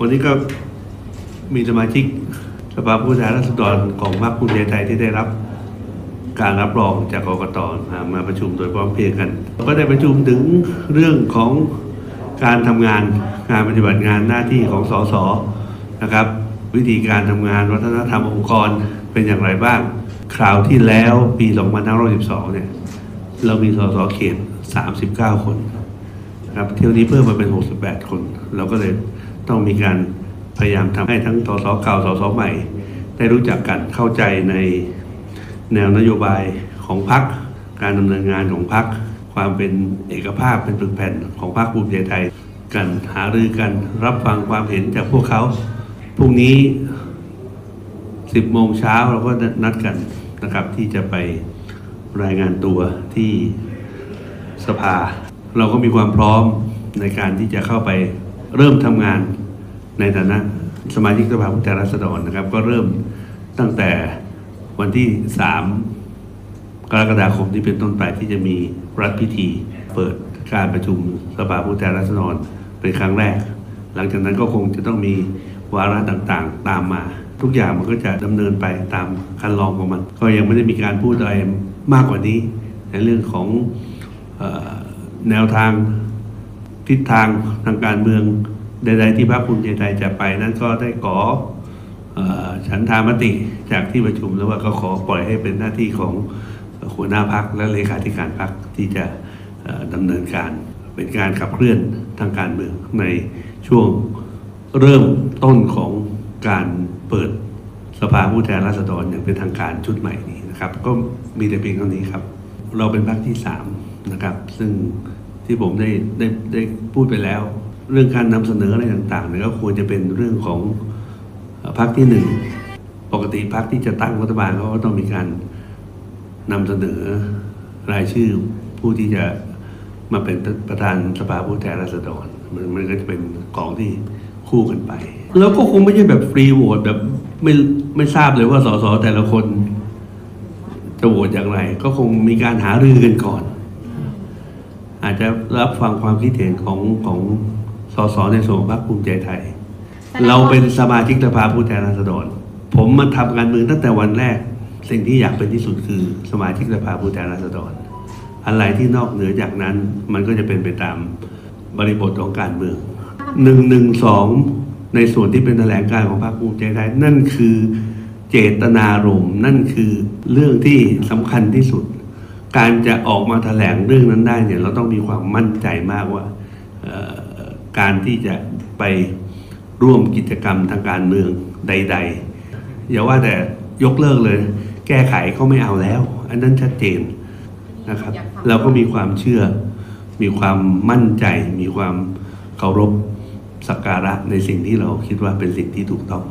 วันนี้ก็มีสมาชิกสภาผู้แทนราษฎรของพรรคภูมิใจไทยที่ได้รับการรับรองจากกรกตมาประชุมโดยพร้อมเพรียงกัน ก็ได้ประชุมถึงเรื่องของการทำงานงานปฏิบัติงานหน้าที่ของสสนะครับ วิธีการทำงานวัฒนธรรมองค์กรเป็นอย่างไรบ้าง คราวที่แล้วปี2512เนี่ยเรามีสสเขต 39 คนครับเที่ยวนี้เพิ่มมาเป็น 68 คน เราก็เลย ต้องมีการพยายามทำให้ทั้งสสเก่าสสใหม่ ได้รู้จักกันเข้าใจในแนวนโยบายของพรรคการดำเนินงานของพรรคความเป็นเอกภาพเป็นปึกแผ่นของพรรคภูมิใจไทยกันหารือกันรับฟังความเห็นจากพวกเขาพรุ่งนี้ 10โมงเช้าเราก็นัดกันนะครับ ที่จะไปรายงานตัวที่สภา เราก็มีความพร้อมในการที่จะเข้าไป เริ่มทำงานในฐานะสมาชิกสภาผู้แทนราษฎรนะครับ ก็เริ่มตั้งแต่วันที่ 3 กรกฎาคมที่เป็นต้นไปที่จะมีรัฐพิธี เปิดการประชุมสภาผู้แทนราษฎรเป็นครั้งแรก หลังจากนั้นก็คงจะต้องมีวาระต่างๆ ตามมา ทุกอย่างมันก็จะดำเนินไปตามคันลองของมัน ก็ยังไม่ได้มีการพูดอะไรมากกว่านี้ ในเรื่องของออแนวทาง ทิศทางทางการเมืองใด ๆ ที่พรรคภูมิใจไทยจะไปนั้นก็ได้ขออฉันทามติจากที่ประชุมแล้วว่าก็ขอปล่อยให้เป็นหน้าที่ของหัวหน้าพักและเลขาธิการพักที่จะเอ่อดำเนินการเป็นการขับเคลื่อนทางการเมืองในช่วงเริ่มต้นของการเปิดสภาผู้แทนราษฎรอย่างเป็นทางการชุดใหม่นี้นะครับ ก็มีแต่เพียงเท่านี้ครับ เราเป็นพรรคที่สามนะครับซึ่ง ที่ผมได้ได้ได้พูดไปแล้ว เรื่องการนำเสนออะไรต่างๆเนี่ยก็ควรจะเป็นเรื่องของพรรคที่หนึ่งปกติพรรคที่จะตั้งรัฐบาลเขาก็ต้องมีการนำเสนอรายชื่อผู้ที่จะมาเป็นประธานสภาผู้แทนราษฎรมันมันก็จะเป็นกองที่คู่กันไป แล้วก็คงไม่ใช่แบบฟรีโหวตแบบไม่ไม่ทราบเลยว่าสสแต่ละคนจะโหวตอย่างไร ก็คงมีการหารือกันก่อน อาจจะรับฟังความคิดเห็นของของสสในส่วนของพรรคภูมิใจไทย เราเป็นสมาชิกสภาผู้แทนราษฎร ผมมาทำการเมืองตั้งแต่วันแรก สิ่งที่อยากเป็นที่สุดคือสมาชิกสภาผู้แทนราษฎร อะไรที่นอกเหนือจากนั้นมันก็จะเป็นไปตามบริบทของการเมืองหนึ่งหนึ่งสองในส่วนที่เป็นแถลงการณ์ของพรรคภูมิใจไทยนั่นคือเจตนารมณ์นั่นคือเรื่องที่สำคัญที่สุด การจะออกมาแถลงเรื่องนั้นได้เนี่ยเราต้องมีความมั่นใจมากว่าเอ่อการที่จะไปร่วมกิจกรรมทางการเมืองใด ๆ อย่าว่าแต่ยกเลิกเลย แก้ไขเขาไม่เอาแล้ว อันนั้นชัดเจนนะครับ เราก็มีความเชื่อ มีความมั่นใจ มีความเคารพสักการะในสิ่งที่เราคิดว่าเป็นสิ่งที่ถูกต้อง